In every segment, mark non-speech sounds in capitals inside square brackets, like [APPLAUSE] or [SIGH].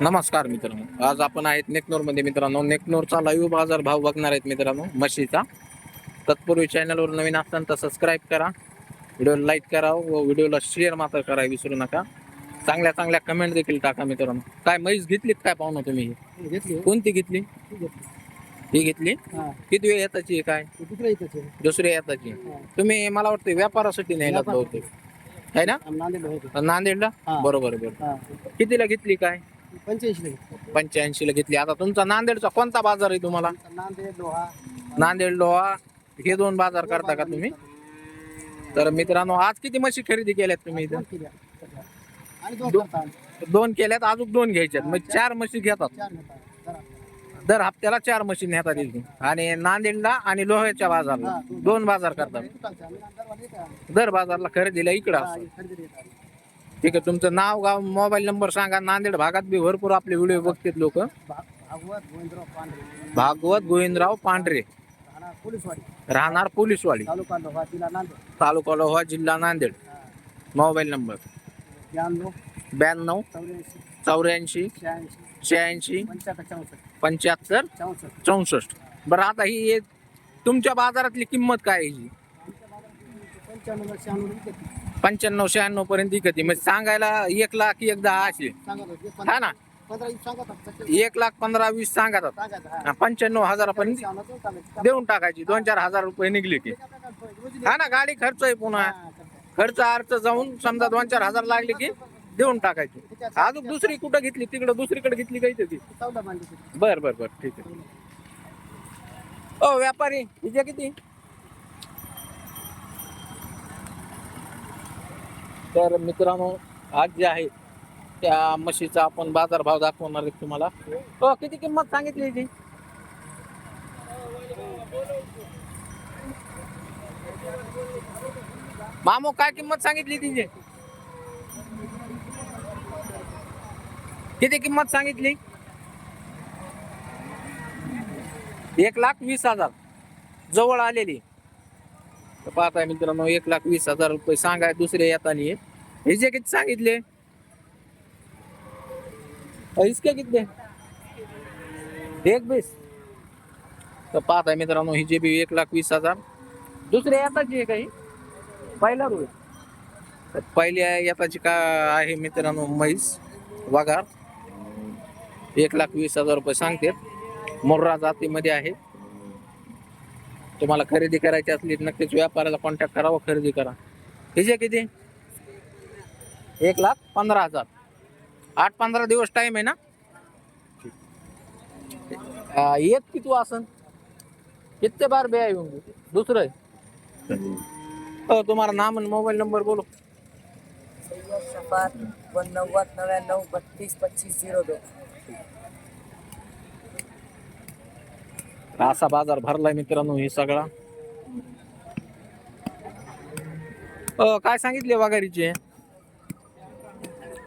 नमस्कार मित्रांनो. आज आपण आहेत नेकनोरमध्ये मित्रांनो नेकनोरचा लाईव्ह बाजार भाव बघणार आहेत मित्रांनो म्हशीचा. तत्पूर्वी चॅनलवर नवीन असताना तर सबस्क्राईब करा. व्हिडिओला लाईक करा व व्हिडिओला शेअर मात्र करा विसरू नका. चांगल्या चांगल्या कमेंट देखील टाका मित्रांनो. काय म्हैस घेतलीत काय पाहुणं तुम्ही? ही? घेतली कोणती घेतली? ही घेतली. हा किती वेळ येताची आहे काय? दुसऱ्या येताची. हा. तुम्ही मला वाटतं व्यापारासाठी नाही व्यापार. बहुतेक. आहे ना? नांदेडला होतो. हा. बरोबर बरोबर. हा. कितीला घेतली काय? पंच्याऐंशी ला घेतली आता तुमचा नांदेडचा कोणता बाजार आहे तुम्हाला नांदेड लोहा नांदेड लोहा हे दोन बाजार करता का तुम्ही तर मित्रांनो आज किती म्हशी खरेदी केल्यात तुम्ही इथं दोन दो- केल्यात अजून दोन घ्यायच्यात मग चार म्हशी घेतात. दर हप्त्याला चार म्हशी नेतात इथून आणि नांदेडला आणि लोह्याच्या बाजारला हा, दोन. बाजार करतात इथं. दर बाजारला खरेदीला इकडं हा, असतं खरेदी येत आम्ही. ठीक आहे तुमचं नाव गाव मोबाईल नंबर सांगा. नांदेड भागात बी भरपूर आपले व्हिडिओ बघतात लोक. भागवत गोविंदराव पांढरे. भागवत गोविंदराव पांढरे राहणार पोलीसवाडी. तालुका लोहा जिल्हा नांदेड. Mobile number. ब्याण्णव चौऱ्याऐंशी शहाऐंशी पंच्याहत्तर चौसष्ट. बरं आता ही एक तुमच्या बाजारातली किंमत काय आहे ही? पंच्याण्णव शहाण्णव पर्यंत विकती म्हणजे सांगायला एक लाख एक दहा असे हा ना. एक लाख पंधरा वीस सांगतात पंच्याण्णव हजारापर्यंत देऊन टाकायचं. दोन चार हजार रुपये निघले की. हा ना गाडी खर्च आहे पुन्हा. खर्च अर्थ जाऊन समजा दोन चार हजार लागले की देऊन टाकायची. अजून दुसरी कुठं घेतली? तिकडं दुसरीकडे घेतली काही ती. बर बर बर. ठीक आहे. ओ व्यापारी हिचे किती? तर मित्रांनो आज जे आहे त्या म्हशीचा आपण बाजारभाव दाखवणार आहे तुम्हाला. हो किती किंमत सांगितली ती? मामो काय किंमत सांगितली तिची? किती किंमत सांगितली? एक लाख वीस हजार. जवळ आलेली. तर पाहताय मित्रांनो एक लाख वीस हजार रुपये सांगाय दुसरे येतानी हे जे किती सांगितले? इसके किती एक बीस तर पाहताय मित्रांनो ही जे बी एक लाख वीस हजार. दुसरे येताची आहे काही? पहिला रोज तर पहिल्या येताची का आहे मित्रांनो म्हैस वाघार. एक लाख वीस हजार रुपये सांगते. मोर्रा जातीमध्ये आहे. तुम्हाला खरेदी करायची असली नक्कीच व्यापाराला कॉन्टॅक्ट करावा खरेदी करा. हिचे किती? एक लाख पंधरा हजार. आठ पंधरा दिवस टाइम आहे ना? अं, एक किती आसन? कितने बार बे आई होंगे दुसरं आहे? हो तुम्हाला नाम आणि मोबाईल नंबर बोलो. एकोणनव्वद नव्याण्णव बत्तीस पच्चीस झिरो दोन असा बाजार भरलाय मित्रांनो हे सगळा. अ, काय सांगितले वगारीचे?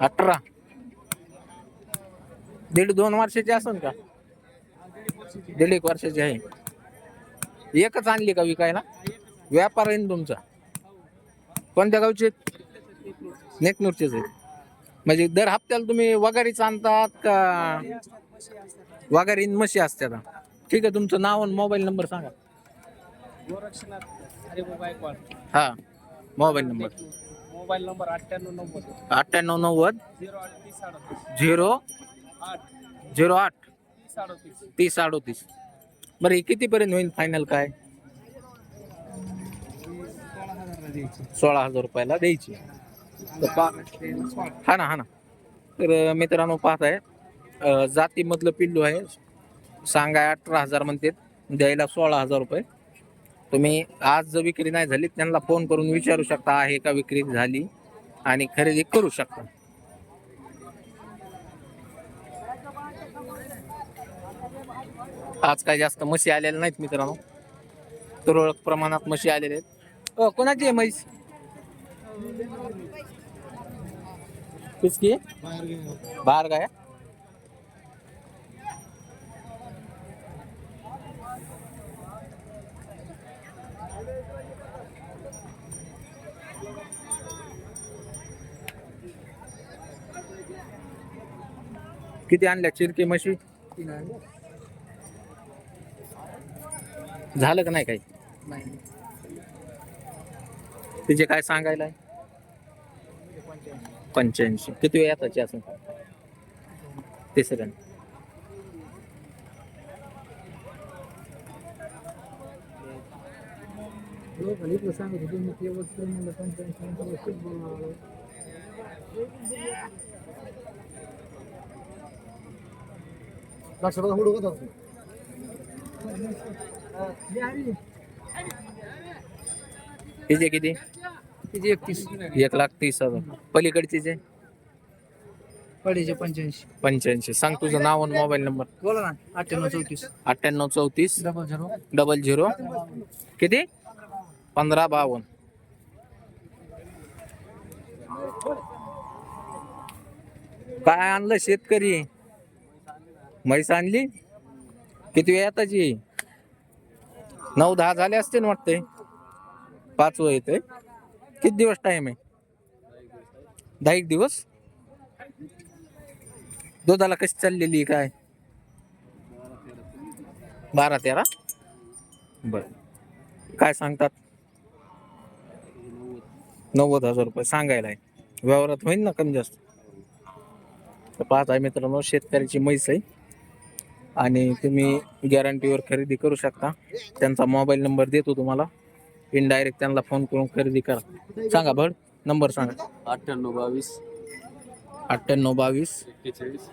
अठरा. दीड दोन वर्षाचे असन का? दीड एक वर्षाची आहे. एकच आणली का विकायला? व्यापार आहे ना तुमचा. कोणत्या गावचे? नेकनूरचेच आहेत म्हणजे दर हप्त्याला तुम्ही वगारीच आणतात का? वगारी म्हशी असतात. ठीक आहे तुमचं नाव आणि मोबाईल नंबर सांगा. हा मोबाईल नंबर. मोबाईल नंबर अठ्ठ्याण्णव नव्वद. अठ्ठ्याण्णव नव्वद. झिरो आठ तीस अडतीस झिरो आठ. झिरो आठ. तीस अडतीस तीस अडोतीस बरं हे कितीपर्यंत होईल फायनल काय? सोळा हजार रुपयाला द्यायची. तर पा हा ना हा ना. तर मित्रांनो पाहताय. अं, जातीमधलं पिल्लू आहे. सांगाय अठरा हजार म्हणतात. द्यायला सोळा हजार रुपये. तुम्ही आज जर विक्री नाही झाली त्यांना फोन करून विचारू शकता आहे का विक्री झाली? आणि खरेदी करू शकता. आज काय जास्त म्हशी आलेल्या नाहीत मित्रांनो. तुरळक प्रमाणात म्हशी आलेल्या आहेत. अ, कोणाची आहे म्हैस? किसकी? बाहेर गया किती आणल्या? चिरकी म्हशी? झालं का नाही काही? तिचे काय सांगायला आहे? पंच्याऐंशी. किती वेळ येताची असं तिसऱ्या. इथलं सांगत होतो मी तेवढं तर म्हणलं पंच्याऐंशी नंतर वस्तूच बोलावं. लक्षात हुडू होता तिचे किती तिची एकतीस. एक लाख तीस हजार. पलीकडचे जे पडीचे पंच्याऐंशी. पंच्याऐंशी. सांग तुझं नाव आणि मोबाईल नंबर. बोला ना. अठ्ठ्याण्णव चौतीस. अठ्ठ्याण्णव चौतीस. Double zero. Double zero. किती? पंधरा बावन्न. काय आणलं शेतकरी? म्हैस आणली. किती वेळ येताची? नऊ दहा झाले असते ना वाटते पाच व येते किती दिवस टाइम आहे? दहा एक दिवस? दुधाला कशी चाललेली आहे काय? बारा तेरा? बर. काय सांगतात? नव्वद हजार रुपये सांगायला आहे. व्यवहारात होईल ना कमी जास्त? तर पाच आहे मित्रांनो शेतकऱ्याची म्हैस आहे. आणि तुम्ही गॅरंटीवर खरेदी करू शकता. त्यांचा मोबाईल नंबर देतो तुम्हाला. इनडायरेक्ट त्यांना फोन करून खरेदी करा. सांगा भड नंबर सांगा. अठ्ठ्याण्णव बावीस. अठ्ठ्याण्णव बावीस. एक्केचाळीस.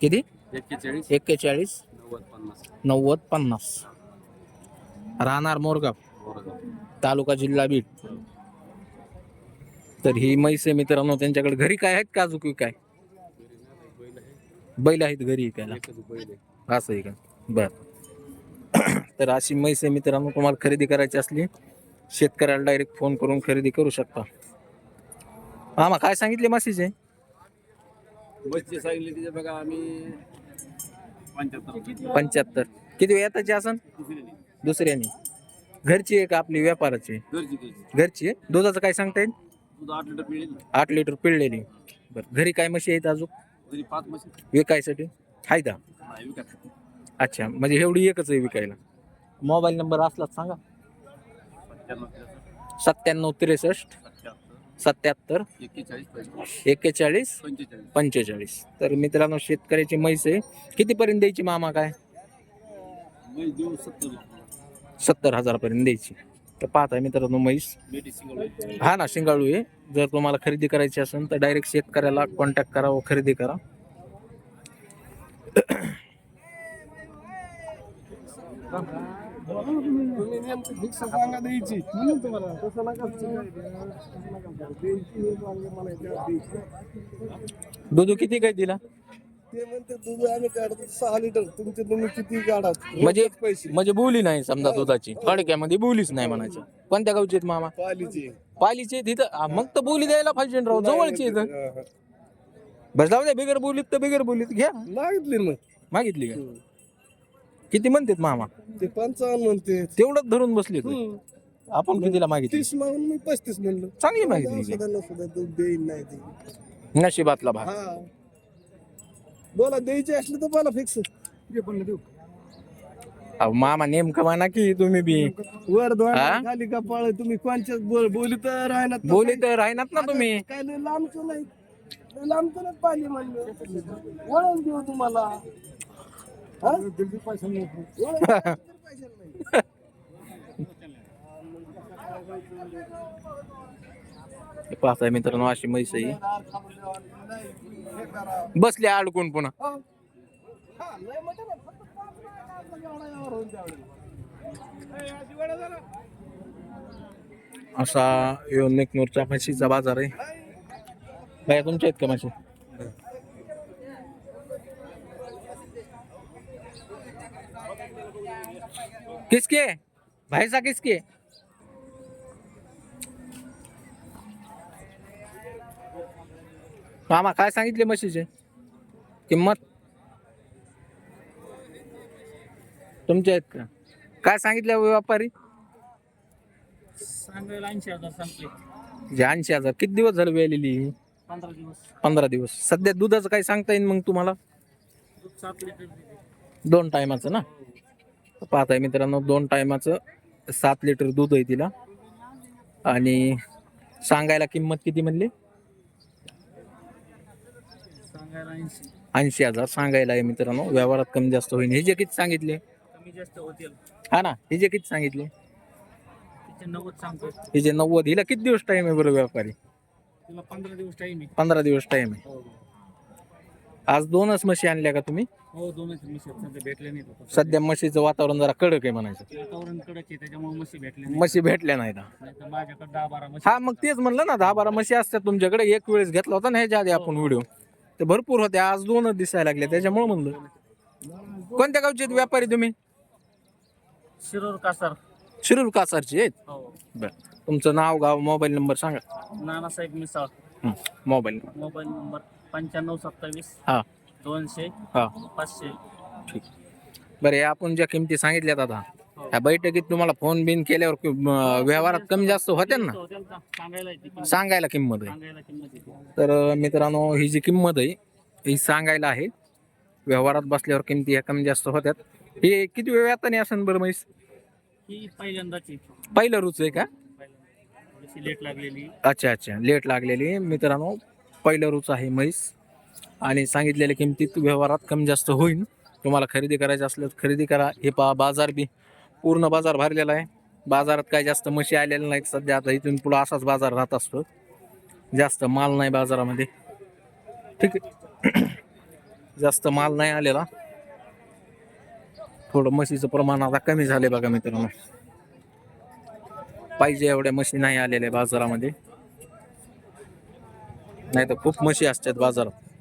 किती? एक्केचाळीस. एक्केचाळीस. नव्वद पन्नास. नव्वद पन्नास. राहणार मोरगाव. तालुका जिल्हा बीड. तर ही म्हैस आहे मित्रांनो त्यांच्याकडे घरी काय आहेत का अजून काय? बैल आहेत घरी त्याला असं आहे का? बर. [CLEARS THROAT] तर अशी म्हैस आहे मित्रांनो तुम्हाला खरेदी करायची असली शेतकऱ्याला डायरेक्ट फोन करून खरेदी करू शकता. मामा काय सांगितले म्हशीचे? बसचे सांगितले बघा आम्ही पंच्याहत्तर पंच्याहत्तर. किती येताची असन? दुसऱ्याने. घरची आहे का आपली व्यापाराची? आहे? घरची. आहे? दुधाचं काय सांगता येईल? आठ लिटर पिळलेली. बरं. घरी काय म्हशी आहेत अजून? विकायसाठी? आहे का नाही विकत अच्छा म्हणजे एवढी एकच आहे विकायला. मोबाईल नंबर असलाच सांगा. सत्त्याण्णव त्रेसष्ट सत्त्याण्णव त्रेसष्ट सत्याहत्तर सत्याहत्तर एक्केचाळीस पंचेचाळीस. पंचेचाळीस तर मित्रांनो शेतकऱ्याची म्हैस आहे. कितीपर्यंत द्यायची मामा काय? देऊ सत्तर सत्तर हजारापर्यंत द्यायची. तर पाहताय मित्रांनो म्हैस. बेटी सिंगल हा ना शिंगाळू आहे. जर तुम्हाला खरेदी करायची असेल तर डायरेक्ट शेतकऱ्याला कॉन्टॅक्ट करा व खरेदी करा. तुम्ही नेमकं फिक्स सांगा द्यायची. म्हणून तुम्हाला. तसं नका द्यायची मला द्यायची दूध किती काय दिला? ते म्हणते दूध आम्ही काढतो सहा लिटर. तुमचे तुम्ही किती काढा? म्हणजे पैसे. म्हणजे बोली नाही समजा दुधाची. थोडक्यामध्ये बोलीच नाही म्हणायची. कोणत्या गावची आहेत मामा? पालीचे पालीचे तिथं? हा, मग तर बोली द्यायला पाहिजे ना राव. जवळची इथं बस जाऊ द्या. बिगर बोलीत तर बिगर बोलीत घ्या. मागितले मग मागितली का? किती म्हणतात मामा? ते पंचावन्न म्हणते. तेवढंच धरून बसले आपण कितीला मागितली. तीस मागून मी पस्तीस म्हणलं. चांगली. सुद्धा दूध देईन नाही ते नशिबातला भाग. हा. बोला द्यायची असली तर बोला फिक्स पण देऊ. अहो, मामा नेमकं म्हणा की तुम्ही बी. वर दोन हा? खाली का पाळ तुम्ही कोणच्या बोल बोली तर राहणार तर बोली तर राहणार ना तुम्ही. काय लय लांबचं नाही लय लांबचं नाही पाहिजे म्हणलं. वळण देऊ तुम्हाला. पाहताय मित्रांनो अशी म्हैस आहे. हे. बसले अडकून पुन्हा. असा यो नेकनूरच्या म्हशीचा बाजार आहे. बाया तुमच्या आहेत का म्हशी? किसके भाईसा किसके मामा काय सांगितले म्हशीचे? किंमत? तुमच्या आहेत का? काय सांगितलं व्यापारी? सांगायला ऐंशी हजार ऐंशी किती दिवस झाले वेळलेली पंधरा दिवस. पंधरा दिवस. सध्या दुधाचं काही सांगता येईल मग तुम्हाला? दोन टायमाचं ना? पाहताय मित्रांनो दोन टायमाचं सात लिटर दूध आहे तिला. आणि सांगायला किंमत किती म्हणली? ऐंशी. हजार सांगायला आहे मित्रांनो. व्यवहारात कमी जास्त होईल. हे जे किती सांगितले? कमी जास्त होतील. हा ना हे जे किती सांगितले? हे जे नव्वद हिला किती दिवस टाइम आहे बरं व्यापारी? पंधरा दिवस टाइम आहे. पंधरा दिवस टाइम आहे. हो. आज दोनच म्हशी आणल्या का तुम्ही? हो दोनच म्हशी आहेत. सध्या भेटले नाही. सध्या म्हशीचं वातावरण जरा कडक आहे म्हणायचं. वातावरण कडक आहे त्याच्यामुळे म्हशी भेटले नाही म्हशी भेटल्या. नाही तर माझ्याकडे दहा बारा म्हशी हा मग तेच म्हणलं ना दहा बारा म्हशी असतात तुमच्याकडे एक वेळेस घेतला होता ना ह्याच्या आधी आपण व्हिडिओ. ते भरपूर होते आज दोनच दिसायला लागले त्याच्यामुळे म्हणलं. कोणत्या गावचे आहेत व्यापारी तुम्ही? शिरोर कासार. शिरूर कासारचे आहेत? हो. बर. तुमचं नाव गाव मोबाईल नंबर सांगा. Nanasaheb Misal. Mobile mobile number. पंच्याण्णव सत्तावीस हा. दोनशे हा. पाचशे. ठीक. बरं हे आपण ज्या किमती सांगितल्यात आता हो. ह्या बैठकीत तुम्हाला फोन बिन केल्यावर कि- म, व्यवहारात कमी जास्त होत्या ना? सांगायला येते किंमत. सांगायला किंमत आहे. सांगायला किंमत येते. तर अं, मित्रांनो ही जी किंमत आहे ही सांगायला आहे. व्यवहारात बसल्यावर किमती ह्या कमी जास्त होत्यात. हे किती वेळ व्याताने असेल बरं म्हैस? ही पहिल्यांदाची. पहिलं रुच आहे का? पहिल्यांदा. थोडीशी लेट लागलेली. अच्छा अच्छा. लेट लागलेली. मित्रांनो पहिलं रुच आहे म्हैस. आणि सांगितलेल्या किमतीत व्यवहारात कमी जास्त होईल तुम्हाला खरेदी करायचं असलं तर खरेदी करा. हे पहा बाजार बी पूर्ण बाजार भरलेला आहे. बाजारात काय जास्त म्हशी आलेल्या नाहीत सध्या. आता इथून पुढं असाच बाजार राहत असतो. जास्त माल नाही बाजारामध्ये. ठीक आहे. [CLEARS THROAT] जास्त माल नाही आलेला. थोडं म्हशीचं प्रमाण आता कमी झाले बघा मित्रांनो. पाहिजे एवढ्या म्हशी नाही आलेल्या बाजारामध्ये. नाही तर खूप म्हशी असतात बाजारात.